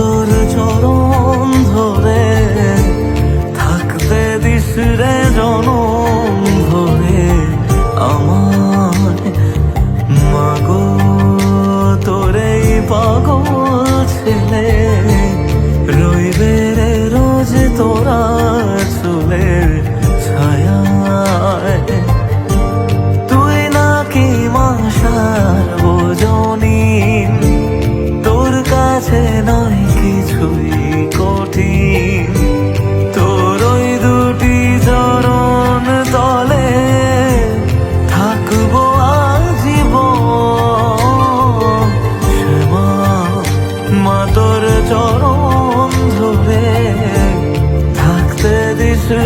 তোর চরণ ধরে থাকতে দিস রে জনম ধরে আমার মাগ, তোরে পাগল ছেলে, রইবে রে রোজ তোরা চলে ছায়া তুই নাকি মাসার বোজনী নয় কিছুই কঠিন। তোর ওই দুটি চরণ তলে থাকব আজীবন। মা তোর চরণ ধরে থাকতে দিছে